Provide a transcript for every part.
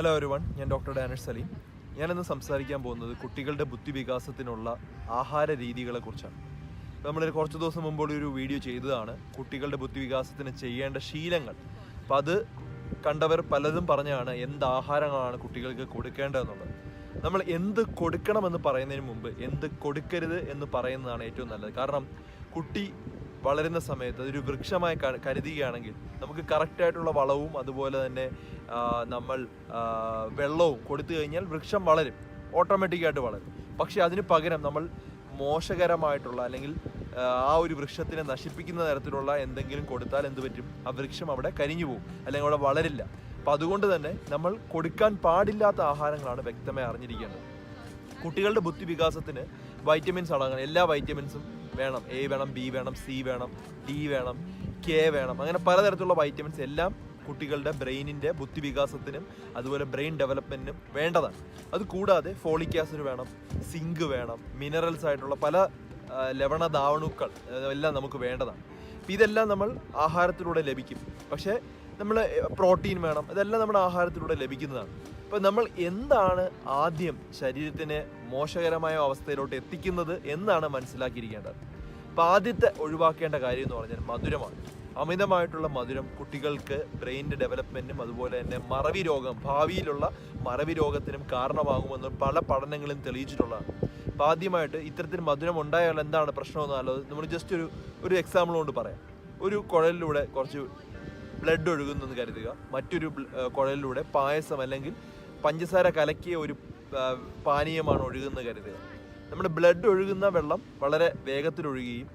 Hello ഒരുവൺ ഞാൻ doctor Danish Saleem ഞാനിന്ന് സംസാരിക്കാൻ പോകുന്നത് കുട്ടികളുടെ ബുദ്ധി വികാസത്തിനുള്ള ആഹാര രീതികളെ കുറിച്ചാണ്. നമ്മൾ കുറച്ച് ദിവസം മുമ്പ് ഒരു വീഡിയോ ചെയ്തതാണ് കുട്ടികളുടെ ബുദ്ധി വികാസത്തിന് ചെയ്യേണ്ട ശീലങ്ങൾ. അപ്പം അത് കണ്ടവർ പലതും പറഞ്ഞാണ് എന്ത് ആഹാരങ്ങളാണ് കുട്ടികൾക്ക് കൊടുക്കേണ്ടതെന്നുള്ളത്. നമ്മൾ എന്ത് കൊടുക്കണമെന്ന് പറയുന്നതിന് മുമ്പ് എന്ത് കൊടുക്കരുത് എന്ന് പറയുന്നതാണ് ഏറ്റവും നല്ലത്. കാരണം കുട്ടി വളരുന്ന സമയത്ത് അതൊരു വൃക്ഷമായി കരുതുകയാണെങ്കിൽ നമുക്ക് കറക്റ്റായിട്ടുള്ള വളവും അതുപോലെ തന്നെ നമ്മൾ വെള്ളവും കൊടുത്തു കഴിഞ്ഞാൽ വൃക്ഷം വളരും ഓട്ടോമാറ്റിക്കായിട്ട് വളരും. പക്ഷേ അതിന് പകരം നമ്മൾ മോശകരമായിട്ടുള്ള അല്ലെങ്കിൽ ആ ഒരു വൃക്ഷത്തിനെ നശിപ്പിക്കുന്ന തരത്തിലുള്ള എന്തെങ്കിലും കൊടുത്താൽ എന്ത് പറ്റും? ആ വൃക്ഷം അവിടെ കരിഞ്ഞു പോകും അല്ലെങ്കിൽ അവിടെ വളരില്ല. അപ്പം അതുകൊണ്ട് തന്നെ നമ്മൾ കൊടുക്കാൻ പാടില്ലാത്ത ആഹാരങ്ങളാണ് വ്യക്തമായി അറിഞ്ഞിരിക്കേണ്ടത്. കുട്ടികളുടെ ബുദ്ധി വികാസത്തിന് വൈറ്റമിൻസ് അടങ്ങണം. എല്ലാ വൈറ്റമിൻസും വേണം. എ വേണം ബി വേണം സി വേണം ഡി വേണം കെ വേണം. അങ്ങനെ പലതരത്തിലുള്ള വൈറ്റമിൻസ് എല്ലാം കുട്ടികളുടെ ബ്രെയിനിന്റെ ബുദ്ധി വികാസത്തിനും അതുപോലെ ബ്രെയിൻ ഡെവലപ്മെന്റിനും വേണ്ടതാണ്. അത് കൂടാതെ ഫോളിക് ആസിഡ് വേണം സിങ്ക് വേണം മിനറൽസ് ആയിട്ടുള്ള പല ലവണ ധാവണുക്കൾ എല്ലാം നമുക്ക് വേണ്ടതാണ്. അപ്പോൾ ഇതെല്ലാം നമ്മൾ ആഹാരത്തിലൂടെ ലഭിക്കും. പക്ഷേ നമ്മൾ പ്രോട്ടീൻ വേണം ഇതെല്ലാം നമ്മുടെ ആഹാരത്തിലൂടെ ലഭിക്കുന്നതാണ്. അപ്പം നമ്മൾ എന്താണ് ആദ്യം ശരീരത്തിന് മോശകരമായ അവസ്ഥയിലോട്ട് എത്തിക്കുന്നത് എന്നാണ് മനസ്സിലാക്കിയിരിക്കേണ്ടത്. അപ്പം ആദ്യത്തെ ഒഴിവാക്കേണ്ട കാര്യം എന്ന് പറഞ്ഞാൽ മധുരമാണ്. അമിതമായിട്ടുള്ള മധുരം കുട്ടികൾക്ക് ബ്രെയിനിന്റെ ഡെവലപ്മെന്റും അതുപോലെ തന്നെ മറവി രോഗം ഭാവിയിലുള്ള മറവി രോഗത്തിനും കാരണമാകുമെന്ന് പല പഠനങ്ങളും തെളിയിച്ചിട്ടുള്ളതാണ്. അപ്പം ആദ്യമായിട്ട് ഇത്തരത്തിൽ മധുരം ഉണ്ടായാൽ എന്താണ് പ്രശ്നമെന്ന് നല്ലത് നമ്മൾ ജസ്റ്റ് ഒരു ഒരു എക്സാമ്പിൾ കൊണ്ട് പറയാം. ഒരു കുഴലിലൂടെ കുറച്ച് ബ്ലഡ് ഒഴുകുന്നെന്ന് കരുതുക. മറ്റൊരു കുഴലിലൂടെ പായസം അല്ലെങ്കിൽ പഞ്ചസാര കലക്കിയ ഒരു പാനീയമാണ് ഒഴുകുന്ന കരുതുക. നമ്മുടെ ബ്ലഡ് ഒഴുകുന്ന വെള്ളം വളരെ വേഗത്തിൽ ഒഴുകുകയും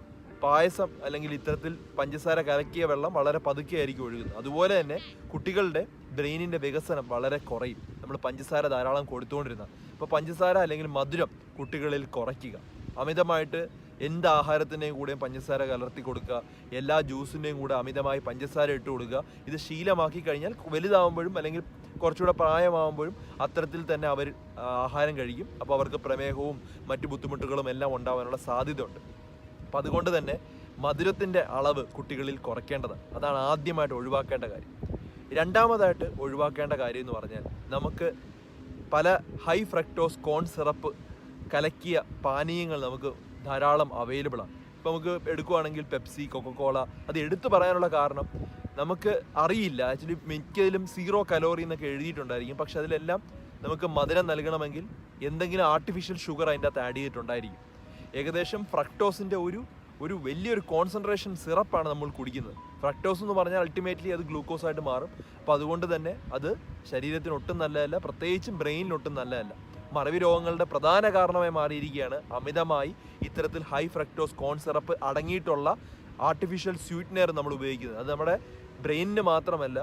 പായസം അല്ലെങ്കിൽ ഇത്തരത്തിൽ പഞ്ചസാര കലക്കിയ വെള്ളം വളരെ പതുക്കെ ആയിരിക്കും ഒഴുകുന്നത്. അതുപോലെ തന്നെ കുട്ടികളുടെ ബ്രെയിനിന്റെ വികസനം വളരെ കുറയും. നമ്മൾ പഞ്ചസാര ധാരാളം കൊടുത്തുകൊണ്ടിരുന്ന അപ്പോൾ പഞ്ചസാര അല്ലെങ്കിൽ മധുരം കുട്ടികളിൽ കുറയ്ക്കുക. അമിതമായിട്ട് എന്ത് ആഹാരത്തിന്റെയും കൂടെയും പഞ്ചസാര കലർത്തി കൊടുക്കുക. എല്ലാ ജ്യൂസിന്റെയും കൂടെ അമിതമായി പഞ്ചസാര ഇട്ട് കൊടുക്കുക. ഇത് ശീലമാക്കി കഴിഞ്ഞാൽ വലുതാവുമ്പോഴും അല്ലെങ്കിൽ കുറച്ചുകൂടെ പ്രായമാകുമ്പോഴും അത്തരത്തിൽ തന്നെ അവർ ആഹാരം കഴിക്കും. അപ്പോൾ അവർക്ക് പ്രമേഹവും മറ്റു ബുദ്ധിമുട്ടുകളും എല്ലാം ഉണ്ടാവാനുള്ള സാധ്യതയുണ്ട്. അപ്പം അതുകൊണ്ട് തന്നെ മധുരത്തിന്റെ അളവ് കുട്ടികളിൽ കുറയ്ക്കേണ്ടതാണ്. അതാണ് ആദ്യമായിട്ട് ഒഴിവാക്കേണ്ട കാര്യം. രണ്ടാമതായിട്ട് ഒഴിവാക്കേണ്ട കാര്യം എന്ന് പറഞ്ഞാൽ നമുക്ക് പല ഹൈ ഫ്രക്ടോസ് കോൺ സിറപ്പ് കലക്കിയ പാനീയങ്ങൾ നമുക്ക് ധാരാളം അവൈലബിളാണ് ഇപ്പോൾ ഇപ്പം നമുക്ക് എടുക്കുവാണെങ്കിൽ പെപ്സി കൊക്കക്കോള അത് എടുത്തു പറയാനുള്ള കാരണം നമുക്ക് അറിയില്ല. ആക്ച്വലി മിക്കതിലും സീറോ കലോറി എന്നൊക്കെ എഴുതിയിട്ടുണ്ടായിരിക്കും. പക്ഷെ അതിലെല്ലാം നമുക്ക് മധുരം നൽകണമെങ്കിൽ എന്തെങ്കിലും ആർട്ടിഫിഷ്യൽ ഷുഗർ അതിന്റെ അകത്ത് ആഡ് ചെയ്തിട്ടുണ്ടായിരിക്കും. ഏകദേശം ഫ്രക്ടോസിന്റെ ഒരു ഒരു വലിയൊരു കോൺസെൻട്രേഷൻ സിറപ്പാണ് നമ്മൾ കുടിക്കുന്നത്. ഫ്രക്ടോസ് എന്ന് പറഞ്ഞാൽ അൾട്ടിമേറ്റ്ലി അത് ഗ്ലൂക്കോസ് ആയിട്ട് മാറും. അപ്പോൾ അതുകൊണ്ട് തന്നെ അത് ശരീരത്തിന് ഒട്ടും നല്ലതല്ല പ്രത്യേകിച്ചും ബ്രെയിനിന് ഒട്ടും നല്ലതല്ല. മറവി രോഗങ്ങളുടെ പ്രധാന കാരണമായി മാറിയിരിക്കുകയാണ് അമിതമായി ഇത്തരത്തിൽ ഹൈ ഫ്രക്ടോസ് കോൺ സിറപ്പ് അടങ്ങിയിട്ടുള്ള ആർട്ടിഫിഷ്യൽ സ്വീറ്റ്നർ നമ്മൾ ഉപയോഗിക്കുന്നത്. അത് നമ്മുടെ ബ്രെയിനിന് മാത്രമല്ല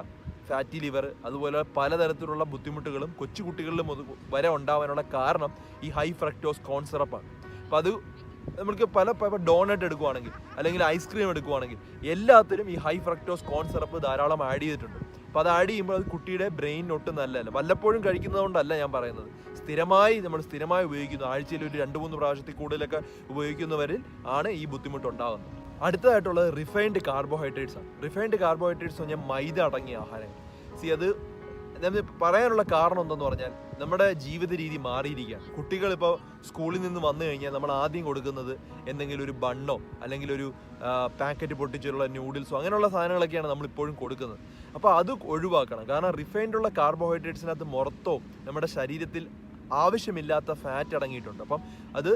ഫാറ്റി ലിവർ അതുപോലെ പലതരത്തിലുള്ള ബുദ്ധിമുട്ടുകളും കൊച്ചുകുട്ടികളിലും വരെ ഉണ്ടാവാനുള്ള കാരണം ഈ ഹൈ ഫ്രക്ടോസ് കോൺ സിറപ്പാണ് അപ്പം അത് നമ്മൾക്ക് പല ഡോണറ്റ് എടുക്കുവാണെങ്കിൽ അല്ലെങ്കിൽ ഐസ്ക്രീം എടുക്കുവാണെങ്കിൽ എല്ലാത്തിലും ഈ ഹൈ ഫ്രക്ടോസ് കോൺ സിറപ്പ് ധാരാളം ആഡ് ചെയ്തിട്ടുണ്ട്. അപ്പോൾ അത് ആഡ് ചെയ്യുമ്പോൾ അത് കുട്ടിയുടെ ബ്രെയിനിന് ഒട്ടും നല്ലതല്ല. വല്ലപ്പോഴും കഴിക്കുന്നതുകൊണ്ടല്ല ഞാൻ പറയുന്നത്. സ്ഥിരമായി നമ്മൾ സ്ഥിരമായി ഉപയോഗിക്കുന്നു. ആഴ്ചയിൽ ഒരു രണ്ട് മൂന്ന് പ്രാവശ്യത്തിൽ കൂടുതലൊക്കെ ഉപയോഗിക്കുന്നവരിൽ ആണ് ഈ ബുദ്ധിമുട്ട് ഉണ്ടാകുന്നത് അടുത്തതായിട്ടുള്ളത് റിഫൈൻഡ് കാർബോഹൈഡ്രേറ്റ്സ് ആണ്. റിഫൈൻഡ് കാർബോഹൈഡ്രേറ്റ്സ് എന്ന് പറഞ്ഞാൽ മൈദ അടങ്ങിയ ആഹാരങ്ങൾ. സി അത് പറയാനുള്ള കാരണം എന്തെന്ന് പറഞ്ഞാൽ നമ്മുടെ ജീവിത രീതി മാറിയിരിക്കുകയാണ്. കുട്ടികൾ ഇപ്പോൾ സ്കൂളിൽ നിന്ന് വന്നു കഴിഞ്ഞാൽ നമ്മൾ ആദ്യം കൊടുക്കുന്നത് എന്തെങ്കിലും ഒരു ബണ്ണോ അല്ലെങ്കിൽ ഒരു പാക്കറ്റ് പൊട്ടിച്ചുള്ള നൂഡിൽസോ അങ്ങനെയുള്ള സാധനങ്ങളൊക്കെയാണ് നമ്മളിപ്പോഴും കൊടുക്കുന്നത്. അപ്പോൾ അത് ഒഴിവാക്കണം. കാരണം റിഫൈൻഡുള്ള കാർബോഹൈഡ്രേറ്റ്സിനകത്ത് മുറത്തോ നമ്മുടെ ശരീരത്തിൽ ആവശ്യമില്ലാത്ത ഫാറ്റ് അടങ്ങിയിട്ടുണ്ട്. അപ്പം അത്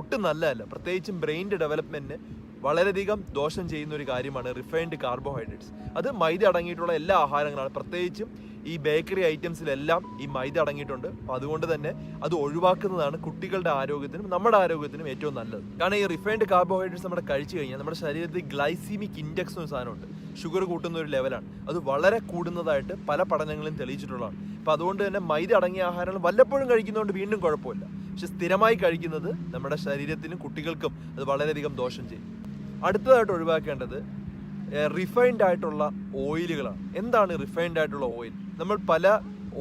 ഒട്ടും നല്ലതല്ല. പ്രത്യേകിച്ചും ബ്രെയിന്റെ ഡെവലപ്മെന്റിന് വളരെയധികം ദോഷം ചെയ്യുന്ന ഒരു കാര്യമാണ് റിഫൈൻഡ് കാർബോഹൈഡ്രേറ്റ്സ് അത് മൈദ അടങ്ങിയിട്ടുള്ള എല്ലാ ആഹാരങ്ങളാണ്. പ്രത്യേകിച്ചും ഈ ബേക്കറി ഐറ്റംസിലെല്ലാം ഈ മൈദ അടങ്ങിയിട്ടുണ്ട്. അപ്പോൾ അതുകൊണ്ട് തന്നെ അത് ഒഴിവാക്കുന്നതാണ് കുട്ടികളുടെ ആരോഗ്യത്തിനും നമ്മുടെ ആരോഗ്യത്തിനും ഏറ്റവും നല്ലത്. കാരണം ഈ റിഫൈൻഡ് കാർബോഹൈഡ്രേറ്റ്സ് നമ്മുടെ കഴിച്ചു കഴിഞ്ഞാൽ നമ്മുടെ ശരീരത്തിൽ ഗ്ലൈസീമിക് ഇൻഡെക്സ് എന്ന സാധനമുണ്ട്. ഷുഗർ കൂട്ടുന്ന ഒരു ലെവലാണ് അത് വളരെ കൂടുന്നതായിട്ട് പല പഠനങ്ങളും തെളിയിച്ചിട്ടുള്ളതാണ്. അപ്പോൾ അതുകൊണ്ട് തന്നെ മൈദ അടങ്ങിയ ആഹാരങ്ങൾ വല്ലപ്പോഴും കഴിക്കുന്നതുകൊണ്ട് വീണ്ടും കുഴപ്പമില്ല. പക്ഷെ സ്ഥിരമായി കഴിക്കുന്നത് നമ്മുടെ ശരീരത്തിനും കുട്ടികൾക്കും അത് വളരെയധികം ദോഷം ചെയ്യും. അടുത്തതായിട്ട് ഒഴിവാക്കേണ്ടത് റിഫൈൻഡ് ആയിട്ടുള്ള ഓയിലുകളാണ്. എന്താണ് റിഫൈൻഡ് ആയിട്ടുള്ള ഓയിൽ? നമ്മൾ പല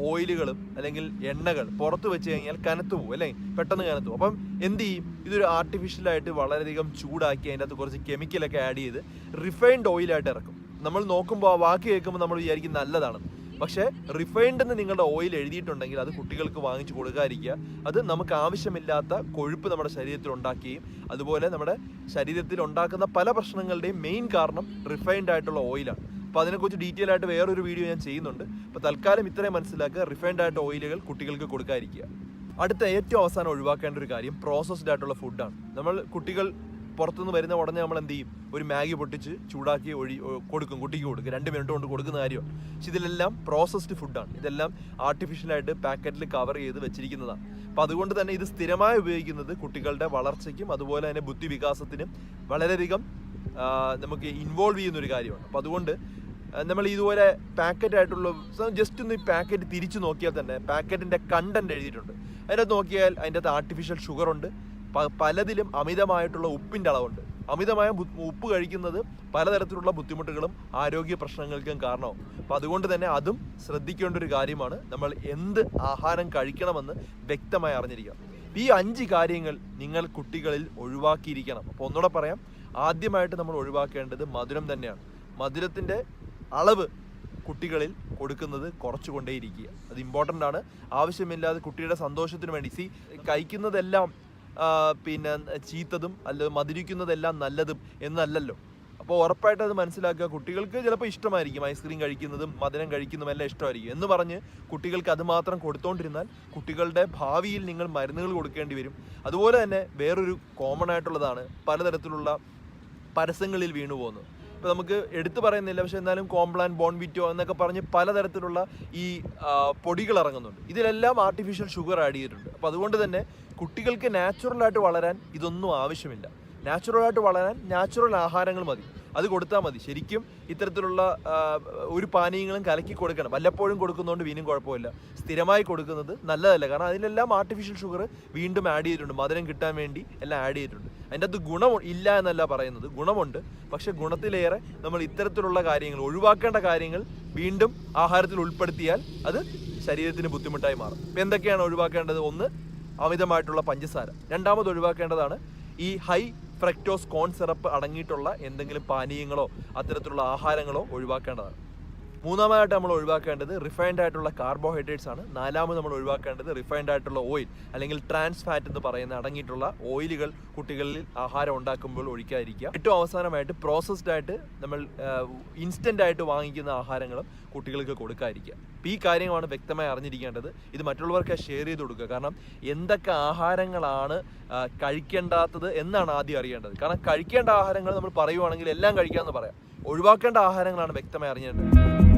ഓയിലുകളും അല്ലെങ്കിൽ എണ്ണകൾ പുറത്ത് വെച്ച് കഴിഞ്ഞാൽ കനത്തു പോകും അല്ലേ? പെട്ടെന്ന് കനത്തു പോകും. അപ്പം എന്ത് ചെയ്യും? ഇതൊരു ആർട്ടിഫിഷ്യലായിട്ട് വളരെയധികം ചൂടാക്കി അതിന്റെ അകത്ത് കുറച്ച് കെമിക്കലൊക്കെ ആഡ് ചെയ്ത് റിഫൈൻഡ് ഓയിലായിട്ട് ഇറക്കും. നമ്മൾ നോക്കുമ്പോൾ ആ വാക്ക് കേൾക്കുമ്പോൾ നമ്മൾ വിചാരിക്കും നല്ലതാണ്. പക്ഷേ റിഫൈൻഡ് എന്ന് നിങ്ങളുടെ ഓയിൽ എഴുതിയിട്ടുണ്ടെങ്കിൽ അത് കുട്ടികൾക്ക് വാങ്ങിച്ചു കൊടുക്കാതിരിക്കുക. അത് നമുക്ക് ആവശ്യമില്ലാത്ത കൊഴുപ്പ് നമ്മുടെ ശരീരത്തിൽ ഉണ്ടാക്കുകയും അതുപോലെ നമ്മുടെ ശരീരത്തിൽ ഉണ്ടാക്കുന്ന പല പ്രശ്നങ്ങളുടെയും മെയിൻ കാരണം റിഫൈൻഡ് ആയിട്ടുള്ള ഓയിലാണ് അപ്പോൾ അതിനെക്കുറിച്ച് ഡീറ്റെയിൽ ആയിട്ട് വേറൊരു വീഡിയോ ഞാൻ ചെയ്യുന്നുണ്ട്. അപ്പോൾ തൽക്കാലം ഇത്രയും മനസ്സിലാക്കുക റിഫൈൻഡ് ആയിട്ട് ഓയിലുകൾ കുട്ടികൾക്ക് കൊടുക്കാതിരിക്കുക. അടുത്ത ഏറ്റവും അവസാനം ഒഴിവാക്കേണ്ട ഒരു കാര്യം പ്രോസസ്ഡ് ആയിട്ടുള്ള ഫുഡാണ് നമ്മൾ കുട്ടികൾ പുറത്തുനിന്ന് വരുന്ന ഉടനെ നമ്മൾ എന്ത് ചെയ്യും? ഒരു മാഗി പൊട്ടിച്ച് ചൂടാക്കി ഒഴി കൊടുക്കും കുട്ടിക്ക് കൊടുക്കും. രണ്ട് മിനിറ്റ് കൊണ്ട് കൊടുക്കുന്ന കാര്യമാണ്. പക്ഷെ ഇതിലെല്ലാം പ്രോസസ്ഡ് ഫുഡാണ് ഇതെല്ലാം ആർട്ടിഫിഷ്യലായിട്ട് പാക്കറ്റിൽ കവർ ചെയ്ത് വെച്ചിരിക്കുന്നതാണ്. അപ്പോൾ അതുകൊണ്ട് തന്നെ ഇത് സ്ഥിരമായി ഉപയോഗിക്കുന്നത് കുട്ടികളുടെ വളർച്ചയ്ക്കും അതുപോലെ തന്നെ ബുദ്ധി വികാസത്തിനും വളരെയധികം നമുക്ക് ഇൻവോൾവ് ചെയ്യുന്ന ഒരു കാര്യമാണ്. അപ്പോൾ അതുകൊണ്ട് നമ്മൾ ഇതുപോലെ പാക്കറ്റ് ആയിട്ടുള്ള ജസ്റ്റ് ഒന്ന് ഈ പാക്കറ്റ് തിരിച്ചു നോക്കിയാൽ തന്നെ പാക്കറ്റിന്റെ കണ്ടന്റ് എഴുതിയിട്ടുണ്ട്. അതിനകത്ത് നോക്കിയാൽ അതിന്റെ അകത്ത് ആർട്ടിഫിഷ്യൽ ഷുഗർ ഉണ്ട്. പലതിലും അമിതമായിട്ടുള്ള ഉപ്പിന്റെ അളവുണ്ട്. അമിതമായ ഉപ്പ് കഴിക്കുന്നത് പലതരത്തിലുള്ള ബുദ്ധിമുട്ടുകളും ആരോഗ്യ പ്രശ്നങ്ങൾക്കും കാരണമാവും അപ്പം അതുകൊണ്ട് തന്നെ അതും ശ്രദ്ധിക്കേണ്ട ഒരു കാര്യമാണ് നമ്മൾ എന്ത് ആഹാരം കഴിക്കണമെന്ന് വ്യക്തമായി അറിഞ്ഞിരിക്കണം ഈ അഞ്ച് കാര്യങ്ങൾ നിങ്ങൾ കുട്ടികളിൽ ഒഴിവാക്കിയിരിക്കണം. അപ്പോൾ ഒന്നുകൂടെ പറയാം. ആദ്യമായിട്ട് നമ്മൾ ഒഴിവാക്കേണ്ടത് മധുരം തന്നെയാണ്. മധുരത്തിന്റെ അളവ് കുട്ടികളിൽ കൊടുക്കുന്നത് കുറച്ചുകൊണ്ടേയിരിക്കുക. അത് ഇമ്പോർട്ടന്റ് ആണ്. ആവശ്യമില്ലാതെ കുട്ടിയുടെ സന്തോഷത്തിന് വേണ്ടി. സി കഴിക്കുന്നതെല്ലാം പിന്നെ ചീത്തതും അല്ല മധുരിക്കുന്നതെല്ലാം നല്ലതും എന്നല്ലല്ലോ. അപ്പോൾ ഉറപ്പായിട്ട് അത് മനസ്സിലാക്കുക. കുട്ടികൾക്ക് ചിലപ്പോൾ ഇഷ്ടമായിരിക്കും ഐസ്ക്രീം കഴിക്കുന്നതും മധുരം കഴിക്കുന്നതും എല്ലാം ഇഷ്ടമായിരിക്കും എന്ന് പറഞ്ഞ് കുട്ടികൾക്ക് അത് മാത്രം കൊടുത്തോണ്ടിരുന്നാൽ കുട്ടികളുടെ ഭാവിയിൽ നിങ്ങൾ മരുന്നുകൾ കൊടുക്കേണ്ടി വരും. അതുപോലെ തന്നെ വേറൊരു കോമൺ ആയിട്ടുള്ളതാണ് പലതരത്തിലുള്ള പരസ്യങ്ങളിൽ വീണു പോകുന്നത് ഇപ്പോൾ നമുക്ക് എടുത്തു പറയുന്നില്ല. പക്ഷെ എന്നാലും കോംപ്ലാൻ ബോൺവിറ്റോ എന്നൊക്കെ പറഞ്ഞ് പലതരത്തിലുള്ള ഈ പൊടികൾ ഇറങ്ങുന്നുണ്ട്. ഇതിലെല്ലാം ആർട്ടിഫിഷ്യൽ ഷുഗർ ആഡ് ചെയ്തിട്ടുണ്ട്. അപ്പോൾ അതുകൊണ്ട് തന്നെ കുട്ടികൾക്ക് നാച്ചുറലായിട്ട് വളരാൻ ഇതൊന്നും ആവശ്യമില്ല. നാച്ചുറലായിട്ട് വളരാൻ നാച്ചുറൽ ആഹാരങ്ങൾ മതി. അത് കൊടുത്താൽ മതി. ശരിക്കും ഇത്തരത്തിലുള്ള ഒരു പാനീയങ്ങളും കലക്കി കൊടുക്കണം. വല്ലപ്പോഴും കൊടുക്കുന്നതുകൊണ്ട് വീനും കുഴപ്പമില്ല. സ്ഥിരമായി കൊടുക്കുന്നത് നല്ലതല്ല. കാരണം അതിലെല്ലാം ആർട്ടിഫിഷ്യൽ ഷുഗർ വീണ്ടും ആഡ് ചെയ്തിട്ടുണ്ട്. മധുരം കിട്ടാൻ വേണ്ടി എല്ലാം ആഡ് ചെയ്തിട്ടുണ്ട്. അതിന്റെ അത് ഗുണം ഇല്ല എന്നല്ല പറയുന്നത്. ഗുണമുണ്ട്. പക്ഷേ ഗുണത്തിലേറെ നമ്മൾ ഇത്തരത്തിലുള്ള കാര്യങ്ങൾ ഒഴിവാക്കേണ്ട കാര്യങ്ങൾ വീണ്ടും ആഹാരത്തിൽ ഉൾപ്പെടുത്തിയാൽ അത് ശരീരത്തിന് ബുദ്ധിമുട്ടായി മാറും. ഇപ്പം എന്തൊക്കെയാണ് ഒഴിവാക്കേണ്ടത്? ഒന്ന് അമിതമായിട്ടുള്ള പഞ്ചസാര. രണ്ടാമത് ഒഴിവാക്കേണ്ടതാണ് ഈ ഹൈ ഫ്രക്ടോസ് കോൺ സിറപ്പ് അടങ്ങിയിട്ടുള്ള എന്തെങ്കിലും പാനീയങ്ങളോ അത്തരത്തിലുള്ള ആഹാരങ്ങളോ ഒഴിവാക്കേണ്ടതാണ്. മൂന്നാമതായിട്ട് നമ്മൾ ഒഴിവാക്കേണ്ടത് റിഫൈൻഡ് ആയിട്ടുള്ള കാർബോഹൈഡ്രേറ്റ്സ് ആണ്. നാലാമത് നമ്മൾ ഒഴിവാക്കേണ്ടത് റിഫൈൻഡ് ആയിട്ടുള്ള ഓയിൽ അല്ലെങ്കിൽ ട്രാൻസ് ഫാറ്റ് എന്ന് പറയുന്ന അടങ്ങിയിട്ടുള്ള ഓയിലുകൾ കുട്ടികളിൽ ആഹാരം ഉണ്ടാക്കുമ്പോൾ ഒഴിക്കാതിരിക്കുക. ഏറ്റവും അവസാനമായിട്ട് പ്രോസസ്ഡ് ആയിട്ട് നമ്മൾ ഇൻസ്റ്റന്റ് ആയിട്ട് വാങ്ങിക്കുന്ന ആഹാരങ്ങളും കുട്ടികൾക്ക് കൊടുക്കാതിരിക്കുക. അപ്പോൾ ഈ കാര്യമാണ് വ്യക്തമായി അറിഞ്ഞിരിക്കേണ്ടത്. ഇത് മറ്റുള്ളവർക്ക് ഷെയർ ചെയ്ത് കൊടുക്കുക. കാരണം എന്തൊക്കെ ആഹാരങ്ങളാണ് കഴിക്കേണ്ടാത്തത് എന്നാണ് ആദ്യം അറിയേണ്ടത്. കാരണം കഴിക്കേണ്ട ആഹാരങ്ങൾ നമ്മൾ പറയുവാണെങ്കിൽ എല്ലാം കഴിക്കാമെന്ന് പറയാം. ഒഴിവാക്കേണ്ട ആഹാരങ്ങളാണ് വ്യക്തമായി അറിഞ്ഞേണ്ടത്